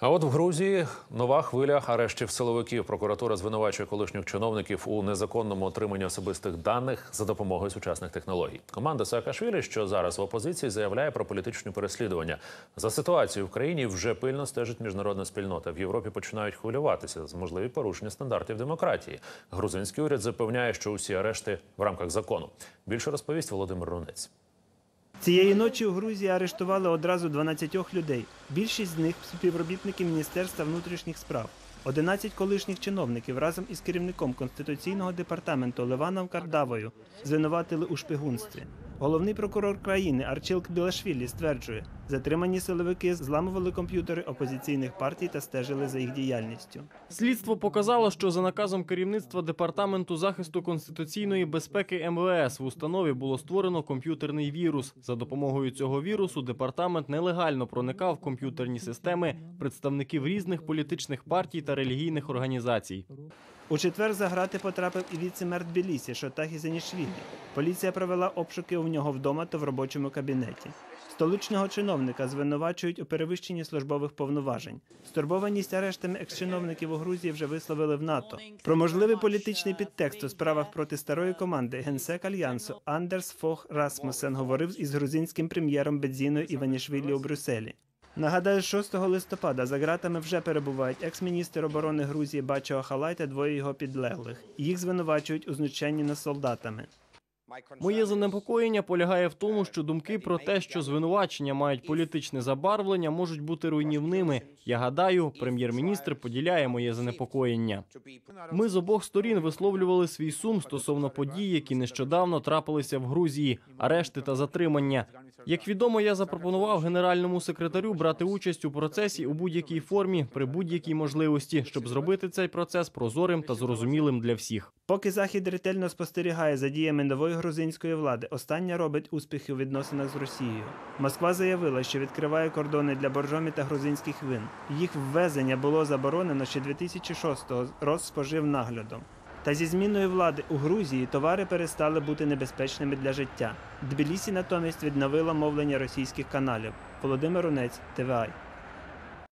А от в Грузії нова хвиля арештів силовиків. Прокуратура звинувачує колишніх чиновників у незаконному отриманні особистих даних за допомогою сучасних технологій. Команда Саакашвілі, що зараз в опозиції, заявляє про політичні переслідування. За ситуацією в країні вже пильно стежить міжнародна спільнота. В Європі починають хвилюватися з можливі порушення стандартів демократії. Грузинський уряд запевняє, що усі арешти в рамках закону. Більше розповість Володимир Рунець. Цієї ночі у Грузії арештували одразу 12 людей. Більшість з них співробітники Міністерства внутрішніх справ. 11 колишніх чиновників разом із керівником конституційного департаменту Леваном Кардавою звинуватили у шпигунстві. Головний прокурор країни Арчилк Білашвілі стверджує, затримані силовики зламували комп'ютери опозиційних партій та стежили за їх діяльністю. Слідство показало, що за наказом керівництва департаменту захисту конституційної безпеки МВС в установі було створено комп'ютерний вірус. За допомогою цього вірусу департамент нелегально проникав в комп'ютерні системи представників різних політичних партій та релігійних організацій. У четвер за грати потрапив і віце-мер Тбілісі Шотахі Зенішвілі. Поліція провела обшуки у нього вдома та в робочому кабінеті. Столичного чиновника звинувачують у перевищенні службових повноважень. Стурбованість арештами екс-чиновників у Грузії вже висловили в НАТО. Про можливий політичний підтекст у справах проти старої команди генсек альянсу Андерс Фох Расмусен говорив із грузинським прем'єром Бедзіною Іванішвілі у Брюсселі. Нагадаю, 6 листопада за ґратами вже перебувають екс-міністр оборони Грузії Бачо Ахалай та двоє його підлеглих. Їх звинувачують у знущанні над солдатами. Моє занепокоєння полягає в тому, що думки про те, що звинувачення мають політичне забарвлення, можуть бути руйнівними. Я гадаю, прем'єр-міністр поділяє моє занепокоєння. Ми з обох сторін висловлювали свій сум стосовно подій, які нещодавно трапилися в Грузії, арешти та затримання. Як відомо, я запропонував генеральному секретарю брати участь у процесі у будь-якій формі при будь-якій можливості, щоб зробити цей процес прозорим та зрозумілим для всіх. Поки Захід ретельно спостерігає за діями нової грузинської влади, остання робить успіхи у відносинах з Росією. Москва заявила, що відкриває кордони для боржомі та грузинських вин. Їх ввезення було заборонено ще 2006-го з Розспоживнаглядом. Та зі зміною влади у Грузії товари перестали бути небезпечними для життя. Тбілісі натомість відновила мовлення російських каналів. Володимир Унець, ТВА.